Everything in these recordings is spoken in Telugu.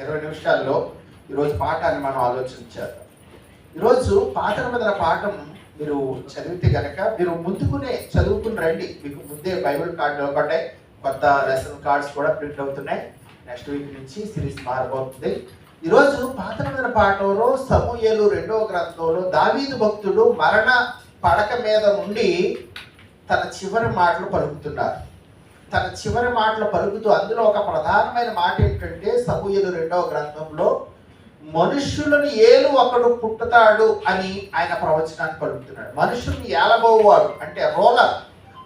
ఇరవై నిమిషాల్లో ఈరోజు పాఠాన్ని మనం ఆలోచించారు ఈరోజు పాఠం మీద పాఠం మీరు చదివితే కనుక మీరు ముందుకునే చదువుకుని రండి. మీకు ముందే బైబిల్ కార్డులు పడ్డాయి కొత్త లెసన్ కార్డ్స్ కూడా ప్రింట్ అవుతున్నాయి. నెక్స్ట్ వీక్ నుంచి సిరీస్ మారబోతుంది. ఈరోజు పాత మీద పాఠంలో సమూహలు రెండవ గ్రంథంలో దావీదు భక్తుడు మరణ పడక మీద నుండి తన చివరి మాటలు పలుకుతున్నారు. తన చివరి మాటలు పలుకుతూ అందులో ఒక ప్రధానమైన మాట ఏంటంటే సమూహలు రెండవ గ్రంథంలో మనుష్యులను ఏలు ఒకడు పుట్టుతాడు అని ఆయన ప్రవచనాన్ని పలుకుతున్నాడు. మనుషుల్ని ఏలబోవాడు అంటే రోలర్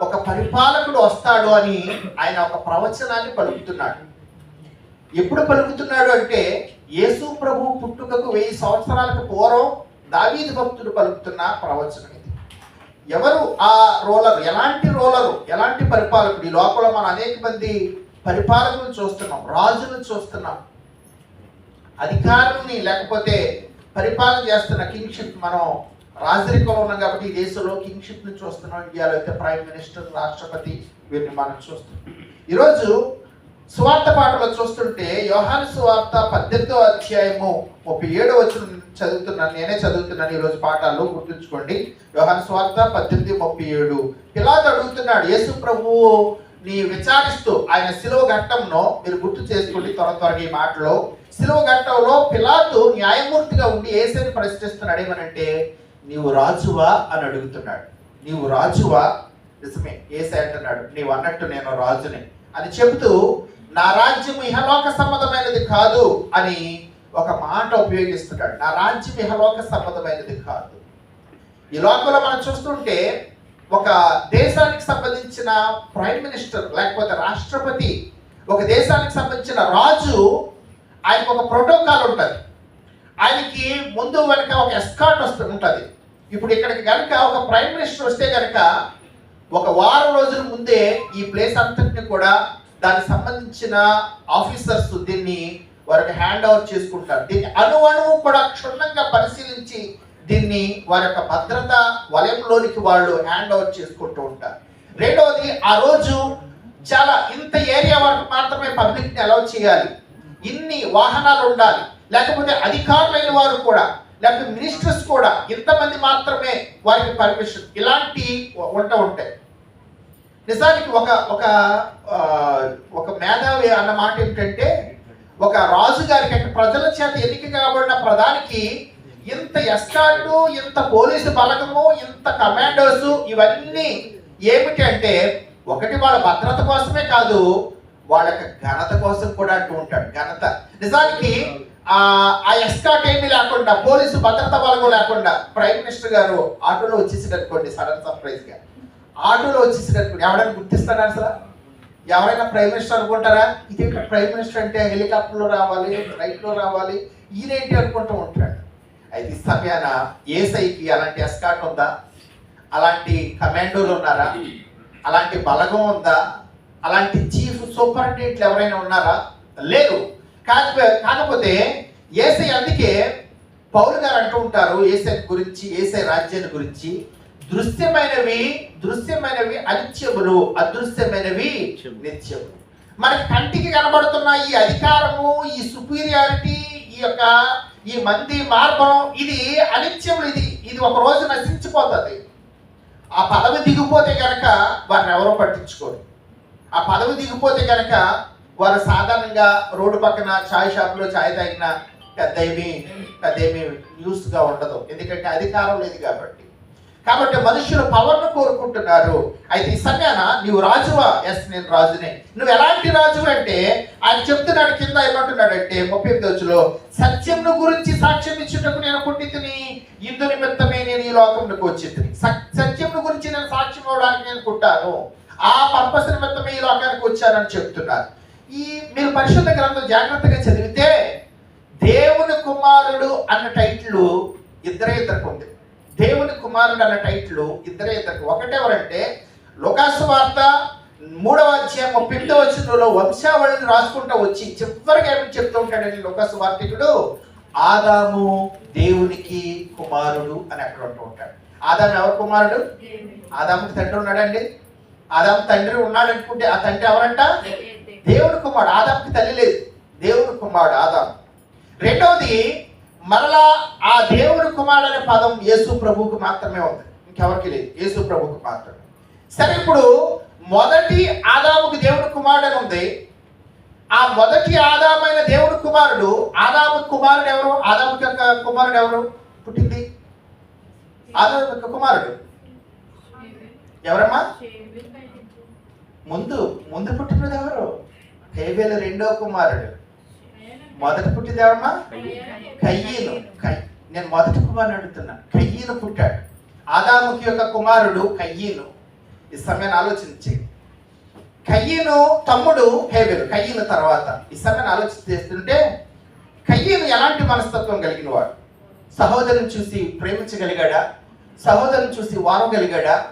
ఒక పరిపాలకుడు వస్తాడు అని ఆయన ఒక ప్రవచనాన్ని పలుకుతున్నాడు. ఎప్పుడు పలుకుతున్నాడు అంటే యేసు ప్రభు పుట్టుకకు వెయ్యి సంవత్సరాలకు పూర్వం దావీది భక్తుడు పలుకుతున్న ప్రవచనం ఎవరు ఆ రోలర్ ఎలాంటి రోలరు ఎలాంటి పరిపాలకుడు? ఈ లోపల మనం అనేక మంది పరిపాలకులను చూస్తున్నాం రాజులను చూస్తున్నాం. అధికారాన్ని లేకపోతే పరిపాలన చేస్తున్న కింగ్షిప్ మనం రాజరికంలో ఉన్నాం కాబట్టి ఈ దేశంలో కింగ్షిప్ను చూస్తున్నాం. ఇండియాలో అయితే ప్రైమ్ మినిస్టర్ రాష్ట్రపతి వీరిని మనం చూస్తున్నాం. ఈరోజు సువార్త పాటలో చూస్తుంటే యోహాను సువార్త పద్దెనిమిదో అధ్యాయము ముప్పై ఏడో వచ్చిన చదువుతున్నాను నేనే చదువుతున్నాను ఈరోజు పాఠాలు గుర్తుంచుకోండి. యోహాను సువార్త పద్దెనిమిది ముప్పై ఏడు. పిలాతు అడుగుతున్నాడు యేసు ప్రభువు నీ విచారిస్తూ ఆయన శిలువ ఘట్టంలో మీరు గుర్తు చేసుకోండి త్వర త్వరగా ఈ మాటలో. శిలువ ఘట్టంలో పిలాతు న్యాయమూర్తిగా ఉండి ఏసని ప్రశ్నిస్తున్నాడు ఏమనంటే నీవు రాజువా? అని అడుగుతున్నాడు. నీవు రాజువా? నిజమే ఏసే అంటున్నాడు. నీవు అన్నట్టు నేను రాజుని. అని చెబుతూ నా రాజ్యం ఇహలోక సంబంధమైనది కాదు అని ఒక మాట ఉపయోగిస్తున్నాడు. నా రాజ్యం ఇహలోక సంబంధమైనది కాదు. ఈ లోకంలో మనం చూస్తుంటే ఒక దేశానికి సంబంధించిన ప్రైమ్ మినిస్టర్ లేకపోతే రాష్ట్రపతి ఒక దేశానికి సంబంధించిన రాజు ఆయనకు ఒక ప్రోటోకాల్ ఉంటుంది. ఆయనకి ముందు వెనక ఒక ఎస్కాట్ వస్తు ఉంటుంది. ఇప్పుడు ఇక్కడికి కనుక ఒక ప్రైమ్ మినిస్టర్ వస్తే కనుక ఒక వారం రోజుల ముందే ఈ ప్లేస్ అంతటిని కూడా దానికి సంబంధించిన ఆఫీసర్స్ దీన్ని వారికి హ్యాండ్ ఓవర్ చేసుకుంటారు. దీన్ని అణువణువు కూడా క్షుణ్ణంగా పరిశీలించి దీన్ని వారి యొక్క భద్రత వలయంలోనికి వాళ్ళు హ్యాండ్ ఓవర్ చేసుకుంటూ ఉంటారు. రెండవది ఆ రోజు చాలా ఇంత ఏరియా వరకు మాత్రమే పబ్లిక్ని అలౌ చేయాలి. ఇన్ని వాహనాలు ఉండాలి. లేకపోతే అధికారులైన వారు కూడా లేకపోతే మినిస్టర్స్ కూడా ఇంతమంది మాత్రమే వారికి పర్మిషన్ ఇలాంటి ఉంట ఉంటాయి. నిజానికి ఒక ఒక ఒక మేధావి అన్న మాట ఏమిటంటే ఒక రాజు గారికి అంటే ప్రజల చేత ఎన్నిక కాబడిన ప్రధానికి ఇంత ఎస్కార్టు ఇంత పోలీసు బలగము ఇంత కమాండోస్ ఇవన్నీ ఏమిటి అంటే ఒకటి వాళ్ళ భద్రత కోసమే కాదు వాళ్ళ యొక్క ఘనత కోసం కూడా అంటూ ఉంటాడు. ఘనత. నిజానికి ఆ ఆ ఎస్కాట్ ఏమీ లేకుండా పోలీసు భద్రత బలగం లేకుండా ప్రైమ్ మినిస్టర్ గారు ఆటోలో వచ్చేసి అనుకోండి సడన్ సర్ప్రైజ్గా ఆటోలో వచ్చేసాడు ఎవరైనా గుర్తిస్తారా అసలు? ఎవరైనా ప్రైమ్ మినిస్టర్ అనుకుంటారా? ఇది ప్రైమ్ మినిస్టర్ అంటే హెలికాప్టర్లో రావాలి ఫ్లైట్లో రావాలి ఈయనేంటి అనుకుంటూ ఉంటాడు? అయితే ఈ సమయాన ఏసైకి అలాంటి ఎస్కాట్ ఉందా? అలాంటి కమాండోలు ఉన్నారా? అలాంటి బలగం ఉందా? అలాంటి చీఫ్ సూపరింటెండెంట్లు ఎవరైనా ఉన్నారా? లేరు కాకపోతే కాకపోతే ఏసై అందుకే పౌరు గారు అంటూ ఉంటారు ఏసై గురించి ఏసై రాజ్యాన్ని గురించి. దృశ్యమైనవి దృశ్యమైనవి అనిత్యములు అదృశ్యమైనవి నిత్యములు మనకి కంటికి కనబడుతున్న ఈ అధికారము ఈ సుపీరియారిటీ ఈ యొక్క ఈ మంది మార్గం ఇది అనిత్యములు ఇది ఇది ఒక రోజు నశించిపోతుంది. ఆ పదవి దిగిపోతే కనుక వారిని ఎవరో పట్టించుకోరు. ఆ పదవి దిగిపోతే కనుక వారు సాధారణంగా రోడ్డు పక్కన చాయ్ షాప్లో చాయ్ తాగిన పెద్ద ఏమి పెద్ద ఏమి న్యూస్గా ఉండదు. ఎందుకంటే అధికారం లేదు కాబట్టి. కాబట్టి మనుషులు పవర్ను కోరుకుంటున్నారు. అయితే ఈ సమయాన నీవు రాజువా? ఎస్ నేను రాజునే. నువ్వు ఎలాంటి రాజు అంటే ఆయన చెప్తున్నాడు కింద ఏమంటున్నాడంటే ముప్పై ఎనిమిది సత్యంను గురించి సాక్ష్యం ఇచ్చుటకు నేను పుట్టితిని. ఇందు నిమిత్తమే నేను ఈ లోకంలోకి వచ్చింది సత్యంను గురించి నేను సాక్ష్యం ఇవ్వడానికి నేను పుట్టాను. ఆ పర్పస్ నిమిత్తమే ఈ లోకానికి వచ్చానని చెప్తున్నారు. ఈ మీరు పరిశుద్ధ గ్రంథం జాగ్రత్తగా చదివితే దేవుని కుమారుడు అన్న టైటిల్ ఇద్దరే ఇద్దరికి ఉంది. దేవుని కుమారుడు అన్న టైటిల్ ఇద్దరే ఇద్దరికి. ఒకటెవరంటే లోకాసు వార్త మూడవ అధ్యాయం ముప్పై వచ్చినలో వంశావళిని రాసుకుంటూ వచ్చి చివరిగా ఏమి చెప్తూ ఉంటాడండి లోకాసు వార్తికుడు ఆదాము దేవునికి కుమారుడు అని అక్కడ ఉంటూ ఉంటాడు. ఆదాము ఎవరు కుమారుడు? ఆదాముకి తండ్రి ఉన్నాడండి. ఆదాము తండ్రి ఉన్నాడు అనుకుంటే ఆ తండ్రి ఎవరంట? దేవుడు కుమారుడు. ఆదాముకి తల్లి లేదు. దేవుని కుమారుడు ఆదాం రెండవది మరలా ఆ దేవుని కుమారుడు అనే పదం యేసు ప్రభువుకు మాత్రమే ఉంది. ఇంకెవరికి లేదు. యేసు ప్రభువుకు మాత్రమే. సరే ఇప్పుడు మొదటి ఆదాముకు దేవుని కుమారుడు అని ఉంది. ఆ మొదటి ఆదామైన దేవుని కుమారుడు ఆదాము కుమారుడు ఎవరు? ఆదాము యొక్క కుమారుడు ఎవరు? పుట్టింది? ఆదాము యొక్క కుమారుడు. ఎవరమ్మా? ముందు ముందు పుట్టినది ఎవరు? హేబేలు రెండో కుమారుడు. మొదట పుట్టింది ఎవరమ్మా కయ్యీను కయ్ నేను మొదటి కుమారుని అడుగుతున్నా. కయ్యీను పుట్టాడు. ఆదాముకి యొక్క కుమారుడు కయ్యీను ఈ సమయాన్ని ఆలోచించి. కయ్యీను తమ్ముడు హేబెలు. కయ్యీను తర్వాత. ఈ సమయాన్ని ఆలోచన చేస్తుంటే కయ్యీను ఎలాంటి మనస్తత్వం కలిగిన వాడు సహోదరుని చూసి ప్రేమించగలిగాడా? సహోదరుని చూసి వారగలిగాడా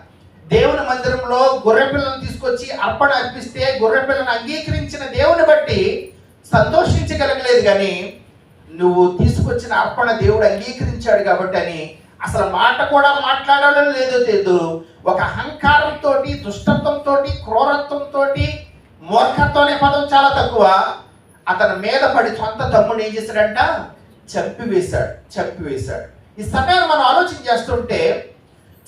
దేవుని మందిరంలో గొర్రె పిల్లను తీసుకొచ్చి అర్పణ అర్పిస్తే గొర్రె పిల్లను అంగీకరించిన దేవుని బట్టి సంతోషించగలగలేదు కానీ నువ్వు తీసుకొచ్చిన అర్పణ దేవుడు అంగీకరించాడు కాబట్టి అని అసలు మాట కూడా మాట్లాడడం లేదో తెలియదు ఒక అహంకారంతో దుష్టత్వంతో క్రూరత్వంతో మూర్ఖత్వం అనే పదం చాలా తక్కువ. అతని మీద పడి సొంత తమ్ముడు ఏం చేశాడంట? చంపివేశాడు చంపివేశాడు. ఈ సమయాన్ని మనం ఆలోచన చేస్తుంటే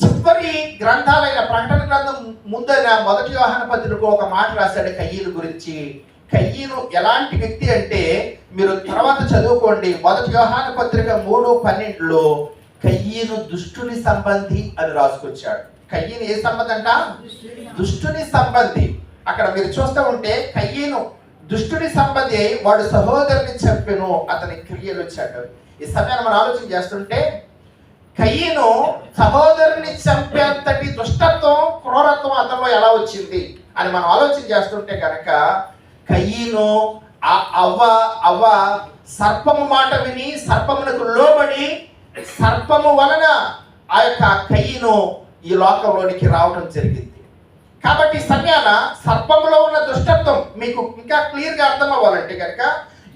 చివరి గ్రంథాలైన ప్రకటన గ్రంథం ముందైన మొదటి వ్యవహార పత్రిక ఒక మాట రాశాడు కయ్యను గురించి. కయ్యను ఎలాంటి వ్యక్తి అంటే మీరు తర్వాత చదువుకోండి. మొదటి వ్యవహార పత్రిక మూడు పన్నెండులో కయ్యను దుష్టుని సంబంధి అని రాసుకొచ్చాడు. కయ్యను ఏ సంబంధి అంట? దుష్టుని సంబంధి. అక్కడ మీరు చూస్తూ ఉంటే కయ్యను దుష్టుని సంబంధి అయి వాడు సహోదరుని చంపెను అతని క్రియలు వచ్చాడు ఈ సమయాన్ని మనం ఆలోచన చేస్తుంటే కయ్యను సహోదరుని చంపేంతటి దుష్టత్వం క్రూరత్వం అతనిలో ఎలా వచ్చింది అని మనం ఆలోచన చేస్తుంటే కనుక కయ్యను ఆ అవ్వ అవ్వ సర్పము మాట విని సర్పమునకు లోబడి సర్పము వలన ఆ యొక్క కయ్యను ఈ లోకంలోనికి రావడం జరిగింది. కాబట్టి సమయాన సర్పములో ఉన్న దుష్టత్వం మీకు ఇంకా క్లియర్గా అర్థం అవ్వాలంటే కనుక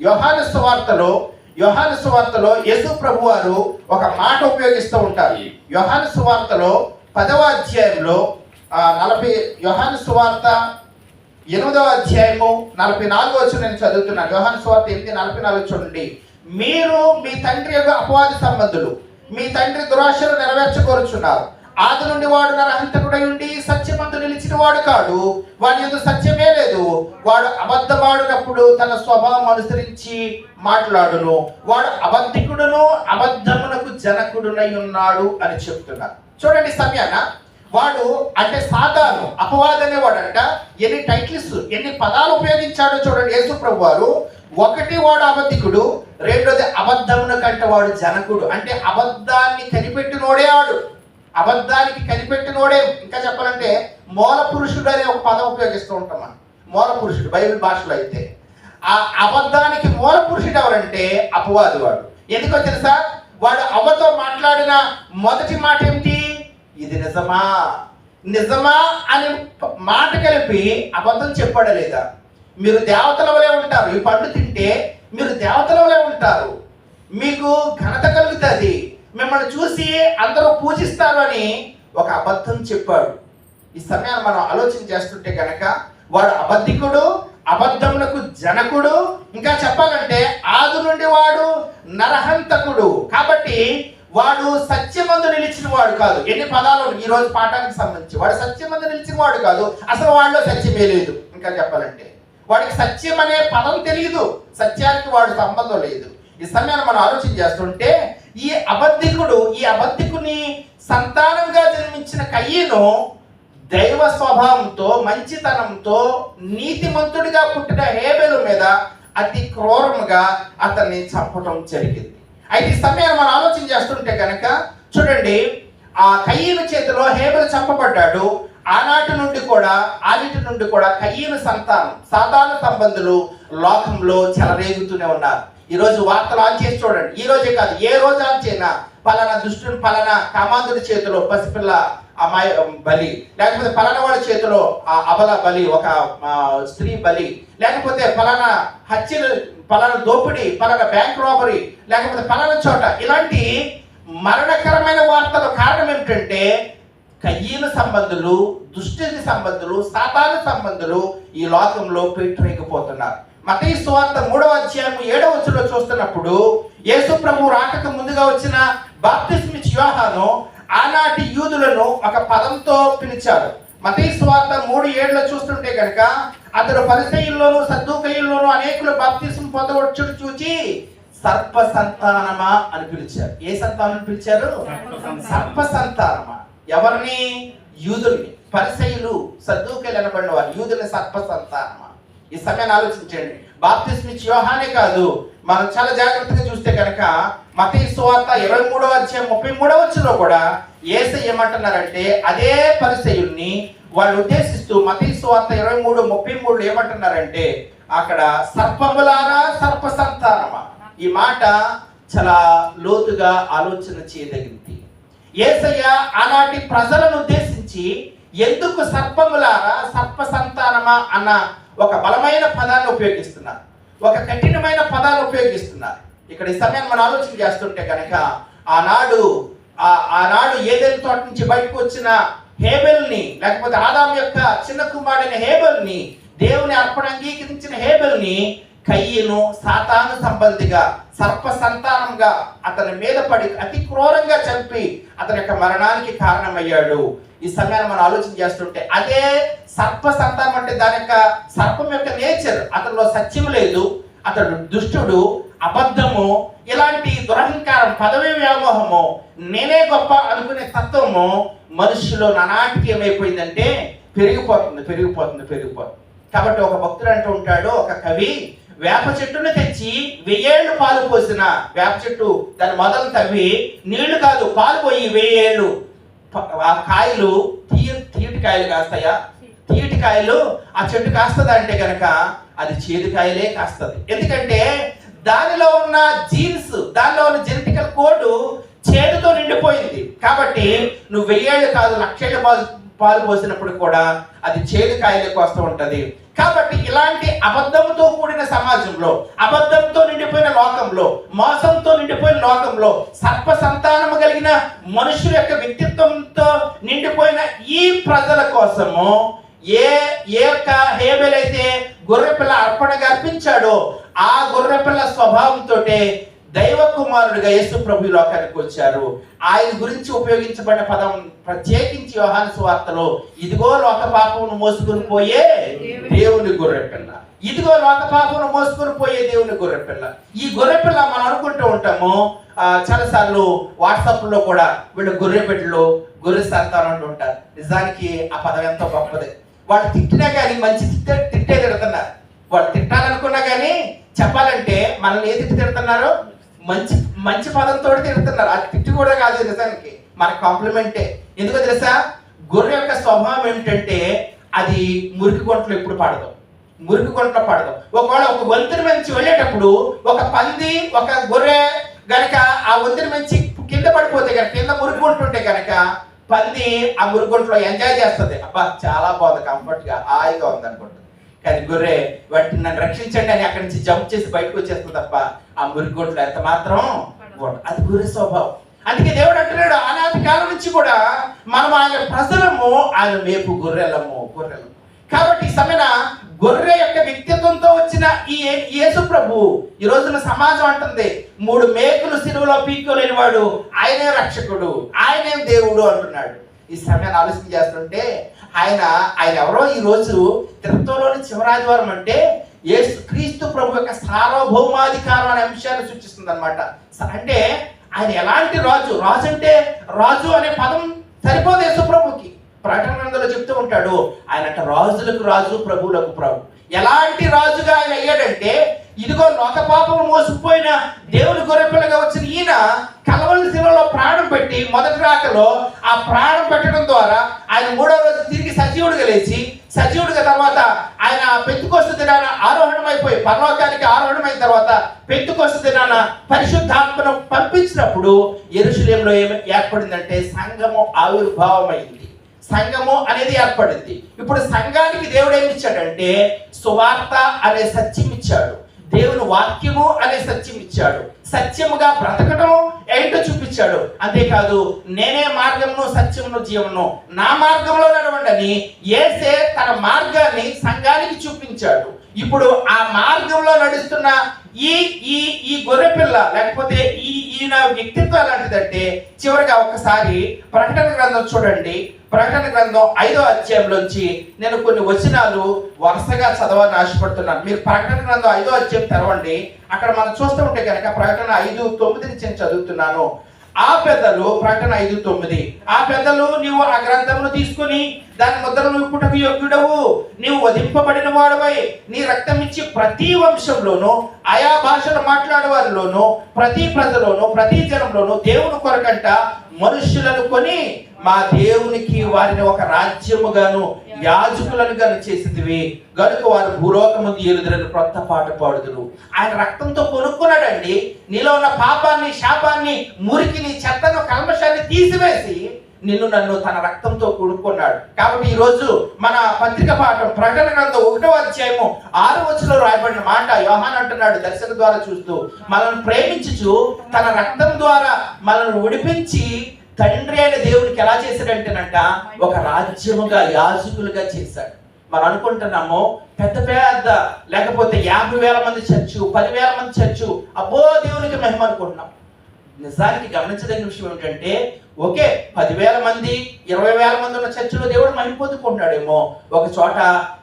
యోహాను సువార్తలో యోహాను సువార్తలో యేసు ప్రభు వారు ఒక మాట ఉపయోగిస్తూ ఉంటారు. యోహాను సువార్తలో పదవ అధ్యాయంలో నలభై యోహాను సువార్త ఎనిమిదవ అధ్యాయము నలభై నాలుగు వచ్చిన నేను చదువుతున్నాను. వ్యవహాన్ స్వార్థ ఎనిమిది నలభై నాలుగు చూడండి. మీరు మీ తండ్రి యొక్క అపవాది సంబంధులు మీ తండ్రి దురాశలు నెరవేర్చకూరుచున్నారు. ఆది నుండి వాడు నరహంతకుడై ఉండి సత్యమందు నిలిచిన వాడు కాడు. వాడి ఎందు సత్యమే లేదు. వాడు అబద్ధమాడినప్పుడు తన స్వభావం అనుసరించి మాట్లాడును. వాడు అబద్ధికుడును అబద్ధమునకు జనకుడునై ఉన్నాడు అని చెప్తున్నారు. చూడండి సమయాన వాడు అంటే సాధారణ అపవాదం అనేవాడు అంట ఎన్ని టైటిల్స్ ఎన్ని పదాలు ఉపయోగించాడో చూడండి యేసు ప్రభు వారు ఒకటి వాడు అబద్ధికుడు రెండోది అబద్ధమున కంటే వాడు జనకుడు. అంటే అబద్ధాన్ని కనిపెట్టినోడే ఆడు అబద్ధానికి కనిపెట్టినోడే. ఇంకా చెప్పాలంటే మూల పురుషుడు అనే ఒక పదం ఉపయోగిస్తూ ఉంటాం మనం. మూల పురుషుడు బైబిల్ భాషలో అయితే. ఆ అబద్ధానికి మూల పురుషుడు ఎవరంటే అపవాది వాడు. ఎందుకో తెలుసా? వాడు అవతో మాట్లాడిన మొదటి మాట ఏమిటి? ఇది నిజమా? నిజమా అని మాట కలిపి అబద్ధం చెప్పాడా లేదా? మీరు దేవతల వలె ఉంటారు. ఈ పండు తింటే మీరు దేవతల వలె ఉంటారు. మీకు ఘనత కలుగుతుంది. మిమ్మల్ని చూసి అందరూ పూజిస్తారు అని ఒక అబద్ధం చెప్పాడు. ఈ సమయాన్ని మనం ఆలోచన చేస్తుంటే కనుక వాడు అబద్ధికుడు అబద్ధములకు జనకుడు. ఇంకా చెప్పాలంటే ఆదు నుండి వాడు నరహంతకుడు. కాబట్టి వాడు సత్యమందు నిలిచిన వాడు కాదు. ఎన్ని పదాలు ఈ రోజు పాఠానికి సంబంధించి? వాడు సత్యమందు నిలిచిన వాడు కాదు. అసలు వాడిలో సత్యమే లేదు? ఇంకా చెప్పాలంటే. వాడికి సత్యం అనే పదం తెలియదు సత్యానికి వాడు సంబంధం లేదు. ఈ సమయాన్ని మనం ఆలోచన చేస్తుంటే ఈ అబద్ధికుడు ఈ అబద్ధికుని సంతానంగా జన్మించిన కయ్యను దైవ స్వభావంతో మంచితనంతో నీతిమంతుడిగా పుట్టిన హేబెలు మీద అతి క్రూరముగా అతన్ని చంపటం జరిగింది. అయితే ఈ సమయాన్ని మనం ఆలోచన చేస్తుంటే కనుక చూడండి ఆ కయ్యను చేతిలో హేబెలు చంపబడ్డాడు. ఆనాటి నుండి కూడా ఆలిటి నుండి కూడా కయ్యను సంతానం సాధారణ సంబంధులు లోకంలో చెలరేగుతూనే ఉన్నారు. ఈరోజు వార్తలు ఆన్ చేసి చూడండి. ఈ రోజే కాదు ఏ రోజు ఆన్ చేయనా? పలానా దుష్టుని పలానా కామాంధుడి చేతిలో పసిపిల్ల అమ్మాయి బలి. లేకపోతే పలానా వాడి చేతిలో ఆ అబల బలి ఒక స్త్రీ బలి. లేకపోతే పలానా హత్యలు పలానా దోపిడీ పలానా బ్యాంక్ రాబరీ లేకపోతే పలానా చోట. ఇలాంటి మరణకరమైన వార్తల కారణం ఏమిటంటే కయ్యల సంబంధులు దుష్టి సంబంధులు సాతాను సంబంధులు ఈ లోకంలో పెట్టరేగిపోతున్నారు మతయి స్వార్థ మూడవ అధ్యాయం ఏడవ వచ్చులో చూస్తున్నప్పుడు యేసు ప్రభు రాకకు ముందుగా వచ్చిన బాప్తిస్మి యోహాను ఆనాటి యూదులను ఒక పదంతో పిలిచారు మతయి స్వార్థ మూడు ఏడులో చూస్తుంటే కనుక అతడు పరిసయుల్లోను సద్దుకయ్యుల్లోను అనేకులు బాప్తిస్మ పొందవచ్చుడు చూచి సర్ప సంతానమా అని పిలిచారు. ఏ సంతానం పిలిచారు? సర్ప సంతానమా ఎవరిని? యూదుల్ని. పరిసయులు సద్దుకలు అనబడిన వారు. యూదుల సర్ప సంతానమా ఈ సమయాన్ని ఆలోచించండి. బాప్తిస్మిచ్ యోహానే కాదు. మనం చాలా జాగ్రత్తగా చూస్తే కనుక మత సువార్త ఇరవై మూడవ అధ్యాయం ముప్పై మూడవ వచ్చిలో కూడా ఏస ఏమంటున్నారంటే అదే పరిసయుల్ని వాళ్ళు ఉద్దేశిస్తూ మత సువార్త ఇరవై మూడు ముప్పై మూడు ఏమంటున్నారంటే అక్కడ సర్పములారా సర్ప సంతానమా ఈ మాట చాలా లోతుగా ఆలోచన చేయదగింది. ఏసయ్య ఆనాటి ప్రజలను ఉద్దేశించి ఎందుకు సర్పములారా సర్ప సంతానమా అన్న ఒక బలమైన పదాన్ని ఉపయోగిస్తున్నారు. ఒక కఠినమైన పదాన్ని ఉపయోగిస్తున్నారు. ఇక్కడ ఈ సమయాన్ని మనం ఆలోచన చేస్తుంటే కనుక ఆనాడు ఆ ఆనాడు ఏదైనా తోట నుంచి బయటకు వచ్చిన హేబెల్ని లేకపోతే ఆదాం యొక్క చిన్న కుమారుడైన హేబెల్ని దేవుని అర్పణ అంగీకరించిన హేబెల్ని కయ్యను సాతాను సంబంధిగా సర్ప సంతానంగా అతని మీద పడి అతి క్రూరంగా చంపి అతని యొక్క మరణానికి కారణమయ్యాడు. ఈ సమయాన్ని మనం ఆలోచన చేస్తుంటే అదే సర్ప సంతానం అంటే దాని యొక్క సర్పం యొక్క నేచర్. అతనిలో సత్యం లేదు. అతడు దుష్టుడు అబద్ధము ఇలాంటి దురహంకారం పదవి వ్యామోహము నేనే గొప్ప అనుకునే తత్వము మనుషులో నానాటికి ఏమైపోయిందంటే పెరిగిపోతుంది పెరిగిపోతుంది పెరిగిపోతుంది. కాబట్టి ఒక భక్తుడు అంటూ ఉంటాడు ఒక కవి వేప చెట్టును తెచ్చి వెయ్యేళ్ళు పాలు పోసిన వేప చెట్టు దాని మొదలు తవ్వి నీళ్ళు కాదు పాలు పోయి వెయ్యేళ్ళు. ఆ కాయలు తీయ తీయటి కాయలు కాస్తాయా? తీయటి కాయలు ఆ చెట్టు కాస్తుంది అంటే కనుక అది చేదు కాయలే కాస్తుంది. ఎందుకంటే దానిలో ఉన్న జీన్స్ దానిలో ఉన్న జెనెటికల్ కోడ్ చేదుతో నిండిపోయింది. కాబట్టి నువ్వు వెయ్యేళ్ళు కాదు లక్షేళ్ళు పాలు పాలు పోసినప్పుడు కూడా అది చేదు కాయలే కోస్తూ ఉంటుంది. కాబట్టి ఇలాంటి అబద్ధంతో కూడిన సమాజంలో అబద్ధంతో నిండిపోయిన లోకంలో మోసంతో నిండిపోయిన లోకంలో సర్ప సంతానము కలిగిన మనుషుల యొక్క వ్యక్తిత్వంతో నిండిపోయిన ఈ ప్రజల కోసము ఏ ఏ యొక్క హేబెల్ అయితే గొర్రెపిల్ల అర్పణగా అర్పించాడో ఆ గొర్రెపిల్ల స్వభావంతో దైవ కుమారుడిగా యేసు ప్రభు లోకానికి వచ్చారు. ఆయన గురించి ఉపయోగించబడిన పదం ప్రత్యేకించి యోహాను సువార్తలో ఇదిగో లోక పాపమును మోసుకొని పోయే దేవుని గొర్రెపిల్ల. ఇదిగో లోక పాపమును మోసుకుని పోయే దేవుని గొర్రెపిల్ల. ఈ గొర్రెపిల్ల మనం అనుకుంటూ ఉంటాము చాలాసార్లు వాట్సాప్లో కూడా వీళ్ళు గొర్రె గొర్రె సంతానం ఉంటారు. నిజానికి ఆ పదం ఎంతో గొప్పది. వాళ్ళు తిట్టినా కానీ మంచి తిట్టే తిట్టే తిడుతున్నారు. వాళ్ళు తిట్టాలనుకున్నా కానీ చెప్పాలంటే మనల్ని ఏ తిట్టి తిడుతున్నారు? మంచి మంచి పదంతో తింటున్నారు. అది తిట్టు కూడా కాదు నిజానికి. మన కాంప్లిమెంటే ఎందుకో తెలుసా? గొర్రె యొక్క స్వభావం ఏమిటంటే అది మురికి గుంటలో ఎప్పుడు పడదు. మురికి గుంటలో పడదు. ఒకవేళ ఒక వంతుని మంచి వెళ్ళేటప్పుడు ఒక పంది ఒక గొర్రె గనక ఆ వంతుని మంచి కింద పడిపోతే గనక కింద మురికి గుంట కనుక గనక పంది ఆ మురికి గుంటలో ఎంజాయ్ చేస్తుంది. అబ్బా చాలా బాగుంది. కంఫర్ట్గా హాయిగా ఉంది అనుకుంటుంది కానీ గొర్రె వాటిని నన్ను రక్షించండి అని అక్కడి నుంచి జంప్ చేసి బయటకు వచ్చేస్తుంది తప్ప ఆ మురికి ఎంత మాత్రం అది గొర్రె స్వభావం. అందుకే దేవుడు అంటున్నాడు ఆనాటి కాలం నుంచి కూడా మనం ఆయన ప్రజలము ఆయన మేపు గొర్రెలము గొర్రెలము కాబట్టి ఈ సమయన గొర్రె యొక్క వ్యక్తిత్వంతో వచ్చిన ఈ యేసు ప్రభు ఈ రోజున సమాజం అంటుంది మూడు మేకులు సిలువలో పీక్కోలేని వాడు ఆయనే రక్షకుడు ఆయనే దేవుడు అంటున్నాడు. ఈ సమయాన్ని ఆలోచన చేస్తుంటే ఆయన ఆయన ఎవరో ఈ రోజు తిరుపతిలోని శివరాజవరం అంటే యేసు క్రీస్తు ప్రభు యొక్క సార్వభౌమాధికారం అనే అంశాన్ని సూచిస్తుంది అనమాట అంటే ఆయన ఎలాంటి రాజు? రాజు అంటే రాజు అనే పదం సరిపోదు యేసుప్రభుకి ప్రకటన చెప్తూ ఉంటాడు ఆయన రాజులకు రాజు ప్రభువులకు ప్రభు. ఎలాంటి రాజుగా ఆయన అయ్యాడంటే ఇదిగో లోక పాపము మోసుకుపోయిన దేవుని గొర్రెపిల్లగా వచ్చిన ఈయన కలవల శిలలో ప్రాణం పెట్టి మొదటి రాకలో ఆ ప్రాణం పెట్టడం ద్వారా ఆయన మూడో రోజు తిరిగి సజీవుడిగా లేచి సజీవుడిగా తర్వాత ఆయన పెంతుకొస్తు దినాన ఆరోహణం అయిపోయి పరలోకానికి ఆరోహణమైన తర్వాత పెంతుకొస్తు దినాన పరిశుద్ధాత్మను పంపించినప్పుడు ఎరుశలేంలో ఏమి ఏర్పడిందంటే సంఘము ఆవిర్భావం అయింది సంఘము అనేది ఏర్పడింది. ఇప్పుడు సంఘానికి దేవుడు ఏమి ఇచ్చాడంటే సువార్త అనే సత్యం ఇచ్చాడు. దేవుని వాక్యము అనే సత్యం ఇచ్చాడు. సత్యముగా బ్రతకటం ఏంటో చూపించాడు. అంతేకాదు నేనే మార్గమును సత్యమును జీవను నా మార్గంలో నడవండి అని ఏసే తన మార్గాన్ని సంఘానికి చూపించాడు. ఇప్పుడు ఆ మార్గంలో నడుస్తున్న ఈ ఈ ఈ గొర్రె పిల్ల లేకపోతే ఈ ఈయన వ్యక్తిత్వం ఎలాంటిదంటే చివరిగా ఒకసారి ప్రకటన గ్రంథం చూడండి. ప్రకటన గ్రంథం ఐదో అధ్యాయంలోంచి నేను కొన్ని వచనాలు వరుసగా చదవాలని ఆశపడుతున్నాను. మీరు ప్రకటన గ్రంథం ఐదో అధ్యాయం తెరవండి. అక్కడ మనం చూస్తూ ఉంటే కనుక ప్రకటన ఐదు తొమ్మిది నుంచి నేను చదువుతున్నాను. ఆ పెద్దలు ప్రకటన ఐదు తొమ్మిది. ఆ పెద్దలు నీవు ఆ గ్రంథమును తీసుకుని దాని ముద్రను పుటకు యోగ్యుడవు. నీవు వధింపబడిన వాడవై. నీ రక్తం ఇచ్చి ప్రతి వంశంలోనూ ఆయా భాషలు మాట్లాడే వారిలోనూ ప్రతి ప్రజలోనూ ప్రతి జనంలోనూ దేవుని కొరకంట మనుష్యులను కొని మా దేవునికి వారిని ఒక రాజ్యముగాను యాజకులను గాను చేసిందివి గనుక వారు భూలోకము ఎలుదురని క్రొత్త పాట పాడుదురు. ఆయన రక్తంతో కొనుక్కున్నాడండి. నీలో ఉన్న పాపాన్ని శాపాన్ని మురికిని చెత్తను కల్మషాన్ని తీసివేసి నిన్ను నన్ను తన రక్తంతో కూడుకున్నాడు. కాబట్టి ఈ రోజు మన పత్రిక పాఠం ప్రకటన గ్రంథం ఒకటో అధ్యాయము ఆరో వచనంలో రాయబడిన మాట యోహాన్ అంటున్నాడు దర్శన ద్వారా చూస్తూ మనల్ని ప్రేమించుచు తన రక్తం ద్వారా మనల్ని ఉడిపించి తండ్రి అయిన దేవునికి ఎలా చేశాడంటేనంట ఒక రాజ్యముగా యాజకులుగా చేశాడు. మనం అనుకుంటున్నాము పెద్ద పెద్ద లేకపోతే యాభై వేల మంది చర్చు పదివేల మంది చర్చు అబ్బో దేవునికి మహిమ అనుకుంటున్నాం. నిజానికి గమనించదగిన విషయం ఏంటంటే ఓకే పదివేల మంది ఇరవై వేల మంది ఉన్న చర్చిలో దేవుడు మహిమ పొందుకుంటున్నాడేమో ఒక చోట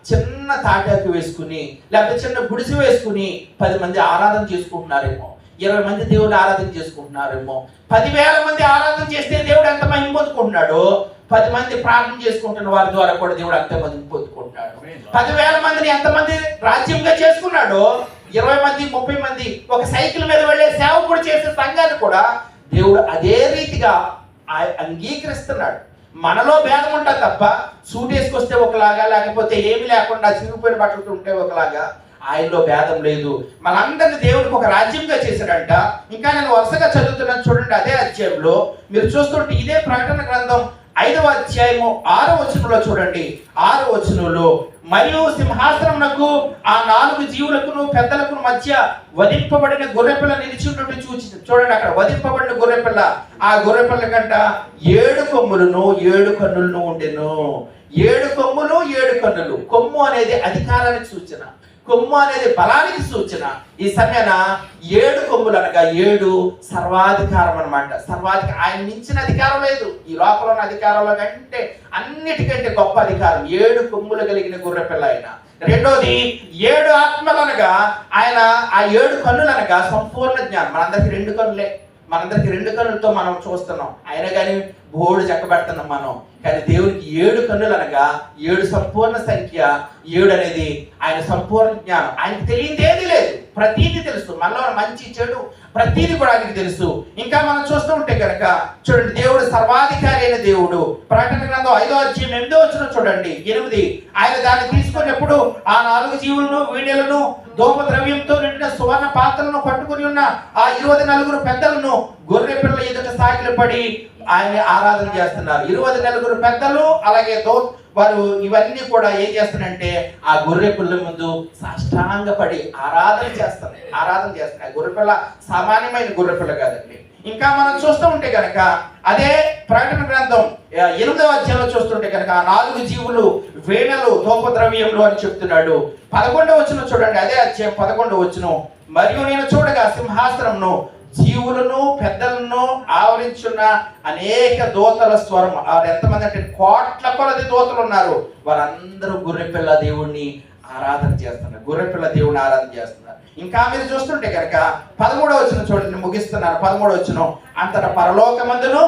చిన్న తాటాకు వేసుకుని లేకపోతే చిన్న గుడిసె వేసుకుని పది మంది ఆరాధన చేసుకుంటున్నారేమో. ఇరవై మంది దేవుడు ఆరాధన చేసుకుంటున్నారేమో. పదివేల మంది ఆరాధన చేస్తే దేవుడు ఎంత మహిమ పొందుకుంటున్నాడో పది మంది ప్రార్థన చేసుకుంటున్న వారి ద్వారా కూడా దేవుడు అంత మహిమ పొందుకుంటున్నాడు పదివేల మందిని ఎంతమంది రాజ్యంగా చేసుకున్నాడో ఇరవై మంది ముప్పై మంది ఒక సైకిల్ మీద వెళ్ళే సేవకుడు చేసే సంఘాన్ని కూడా దేవుడు అదే రీతిగా అంగీకరిస్తున్నాడు. మనలో భేదం ఉంటుంది తప్ప సూట్ వేసుకొస్తే ఒకలాగా లేకపోతే ఏమి లేకుండా చిరిగిపోయిన బట్టలు ఉంటే ఒకలాగా ఆయనలో భేదం లేదు. మనందరినీ దేవుడికి ఒక రాజ్యంగా చేశాడంట. ఇంకా నేను వరుసగా చదువుతున్నాను చూడండి అదే అధ్యాయంలో. మీరు చూస్తుంటే ఇదే ప్రకటన గ్రంథం ఐదవ అధ్యాయము ఆరో వచనంలో చూడండి. ఆరో వచనంలో మరియు సింహాసనమునకు ఆ నాలుగు జీవులకును పెద్దలకు మధ్య వధింపబడిన గొర్రెపిల్ల నిలిచినట్టు చూచి చూడండి అక్కడ వధింపబడిన గొర్రెపిల్ల. ఆ గొర్రెపిల్ల కంట ఏడు కొమ్ములను ఏడు కన్నులను ఉండెను. ఏడు కొమ్ములు ఏడు కన్నులు. కొమ్ము అనేది అధికారానికి సూచన. కొమ్ము అనేది బలానికి సూచన. ఈ సమయన ఏడు కొమ్ములు అనగా ఏడు సర్వాధికారం అన్నమాట. సర్వాధిక ఆయన మించిన అధికారం లేదు. ఈ లోపల ఉన్న అధికారంలో కంటే అన్నిటికంటే గొప్ప అధికారం ఏడు కొమ్ములు కలిగిన గొర్రెపిల్ల ఆయన. రెండోది ఏడు ఆత్మలు అనగా ఆయన ఆ ఏడు కన్నులు అనగా సంపూర్ణ జ్ఞానం. మనందరికి రెండు కన్నులే. మనందరికి రెండు కన్నులతో మనం చూస్తున్నాం. ఆయన కానీ బోర్డు చెక్కబెడుతున్నాం మనం. కానీ దేవునికి ఏడు కన్నులు అనగా ఏడు సంపూర్ణ సంఖ్య. ఏడు అనేది ఆయన సంపూర్ణ జ్ఞానం. ఆయనకి తెలియదు ఏది లేదు. ప్రతీది తెలుసు. మనలో మంచి చెడు ప్రతీది కూడా ఆయనకి తెలుసు. ఇంకా మనం చూస్తూ ఉంటే కనుక చూడండి దేవుడు సర్వాధికారి అయిన దేవుడు. ప్రకటన గ్రంథం ఐదో అధ్యయం ఎనిమిదో వచ్చిన చూడండి. ఎనిమిది. ఆయన దాన్ని తీసుకున్నప్పుడు ఆ నాలుగు జీవులను వీడియోలను దోప ద్రవ్యంతో సువర్ణ పాత్రలను పట్టుకుని ఉన్న ఆ ఇరవై నలుగురు పెద్దలను గొర్రె పిల్ల ఎదుట సాగిలు పడి ఆయన ఆరాధన చేస్తున్నారు. ఇరవై నలుగురు పెద్దలు అలాగే దో వారు ఇవన్నీ కూడా ఏం చేస్తారంటే ఆ గొర్రె పిల్ల ముందు సాష్టాంగ పడి ఆరాధన చేస్తారు ఆరాధన చేస్తారు గొర్రె పిల్ల సామాన్యమైన గొర్రె పిల్ల కాదండి. ఇంకా మనం చూస్తూ ఉంటే కనుక అదే ప్రకటన గ్రంథం ఎనిమిదవ అధ్యాయంలో చూస్తుంటే కనుక నాలుగు జీవులు వేణలు ద్రవ్యములు అని చెప్తున్నాడు. పదకొండవ వచ్చిన చూడండి. అదే అధ్యాయం పదకొండవ వచ్చిన మరియు నేను చూడగా సింహాసనంను జీవులను పెద్దలను ఆవరించున్న అనేక దూతల స్వరం వారు ఎంతమంది అంటే కోట్ల కొలది దూతలు ఉన్నారు. వారందరూ గొర్రెపిల్ల దేవుణ్ణి ఆరాధన చేస్తున్నారు. గొర్రెపిల్ల దేవుని ఆరాధన చేస్తున్నారు. ఇంకా మీరు చూస్తుంటే కనుక పదమూడవ వచ్చిన చూడండి ముగిస్తున్నారు పదమూడవ వచ్చిన అంతటా పరలోకమందును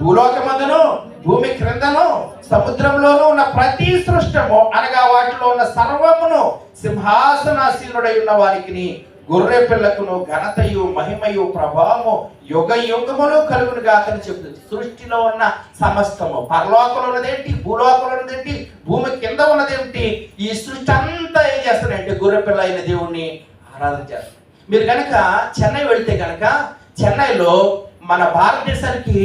భూలోకమందును భూమి క్రిందను సముద్రంలోనూ ఉన్న ప్రతి సృష్టము అనగా వాటిలో ఉన్న సర్వమును సింహాసనాశీనుడై ఉన్న వారికి గొర్రె పిల్లకును ఘనతయు మహిమయు ప్రభావము యుగ యుగములు కలుగును గాకని చెప్తుంది. సృష్టిలో ఉన్న సమస్తము పరలోకంలో ఉన్నదేంటి భూలోకంలో ఉన్నదేంటి భూమి కింద ఉన్నదేంటి ఈ సృష్టి అంతా ఏం చేస్తారంటే గొర్రె పిల్ల అయిన దేవుణ్ణి ఆరాధన చేస్తారు మీరు కనుక చెన్నై వెళ్తే కనుక చెన్నైలో మన భారతదేశానికి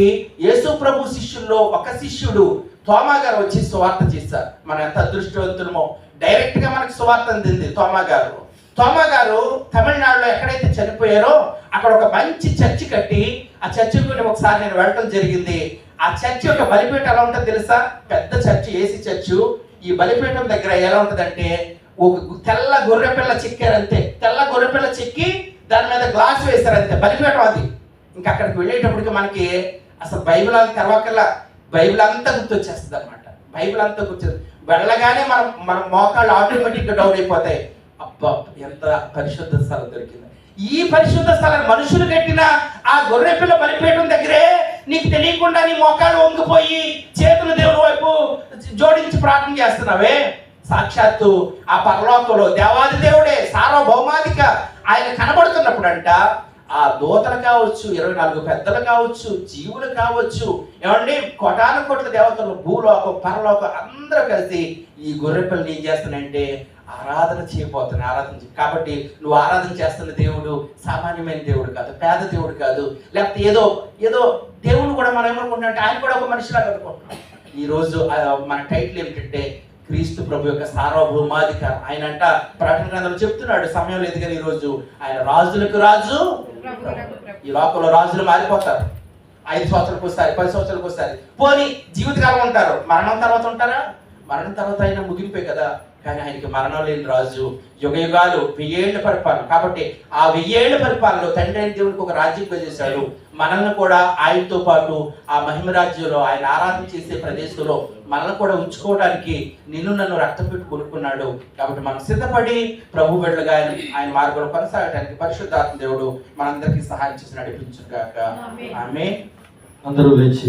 యేసు ప్రభు శిష్యుల్లో ఒక శిష్యుడు తోమా గారు వచ్చి సువార్త చేస్తారు మనం ఎంత అదృష్టవంతులమో. డైరెక్ట్గా మనకు సువార్త అందింది తోమా గారు. తోమ గారు తమిళనాడులో ఎక్కడైతే చనిపోయారో అక్కడ ఒక మంచి చర్చి కట్టి ఆ చర్చికి ఒకసారి నేను వెళ్ళటం జరిగింది. ఆ చర్చి యొక్క బలిపీఠం ఎలా ఉంటుందో తెలుసా? పెద్ద చర్చి ఏసీ చర్చు. ఈ బలిపీఠం దగ్గర ఎలా ఉంటుందంటే ఒక తెల్ల గొర్రె పిల్ల చెక్కారంతే. తెల్ల గొర్రె పిల్ల చెక్కి దాని మీద గ్లాస్ వేశారంతే. బలిపీఠం అది. ఇంకా అక్కడికి వెళ్ళేటప్పటికి మనకి అసలు బైబిల్ అది తెరవకల్లా బైబిల్ అంతా గుర్తొచ్చేస్తుంది అనమాట బైబిల్ అంతా గుర్తు వెళ్ళగానే మనం మన మోకాళ్ళు ఆటోమేటిక్గా డౌన్ అయిపోతాయి. అబ్బా ఎంత పరిశుద్ధ స్థలం దొరికింది. ఈ పరిశుద్ధ స్థలం మనుషులు కట్టిన ఆ గొర్రె పిల్ల బలిపీఠం దగ్గరే నీకు తెలియకుండా నీ మొక్కలు వంగిపోయి చేతులు దేవుని వైపు జోడించి ప్రార్థన చేస్తున్నావే? సాక్షాత్తు ఆ పరలోకంలో దేవాది దేవుడే సార్వభౌమాధిక. ఆయన కనబడుతున్నప్పుడు అంట ఆ దూతలు కావచ్చు ఇరవై నాలుగు పెద్దలు కావచ్చు జీవులు కావచ్చు ఏమండి కోటాను కోట్ల దేవతలు భూలోకం పరలోకం అందరూ కలిసి ఈ గొర్రె పిల్లలు ఏం చేస్తున్నాయంటే ఆరాధన చేయబోతున్నాయి ఆరాధన కాబట్టి నువ్వు ఆరాధన చేస్తున్న దేవుడు సామాన్యమైన దేవుడు కాదు పేద దేవుడు కాదు. లేకపోతే ఏదో ఏదో దేవుడు కూడా మనం ఏమనుకుంటున్నాం అంటే ఆయన కూడా ఒక మనిషిలాగా అనుకుంటున్నాం. ఈ రోజు మన టైటిల్ ఏమిటంటే క్రీస్తు ప్రభు యొక్క సార్వభౌమాధికారం. ఆయన అంట ప్రకటన గ్రంథంలో చెప్తున్నాడు సమయం లేదు కానీ ఈ రోజు ఆయన రాజులకు రాజు ఈ లోకంలో రాజులు మారిపోతారు. ఐదు సంవత్సరాలకు వస్తారు పది సంవత్సరాలకు వస్తారు పోనీ జీవితకాలం ఉంటారు మరణం తర్వాత ఉంటారా? మరణం తర్వాత అయినా ముగింపే కదా. కానీ ఆయనకి మరణం లేని రాజు. యుగ యుగాలు వెయ్యేళ్ళ పరిపాలన. కాబట్టి ఆ వెయ్యేళ్ళ పరిపాలనలో తండ్రి అయిన దేవుడికి ఒక రాజ్యం చేశాడు మనల్ని కూడా ఆయనతో పాటు ఆ మహిమ రాజ్యంలో ఆయన ఆరాధన చేసే ప్రదేశంలో మనల్ని కూడా ఉంచుకోవడానికి నిన్ను నన్ను రక్తం పెట్టి కొనుక్కున్నాడు. కాబట్టి మనం సిద్ధపడి ప్రభు బిడ్డలుగా ఆయన ఆయన మార్గంలో కొనసాగడానికి పరిశుద్ధాత్మ దేవుడు మనందరికీ సహాయం చేసి నడిపించుగాక. ఆమె అందరూ లేచి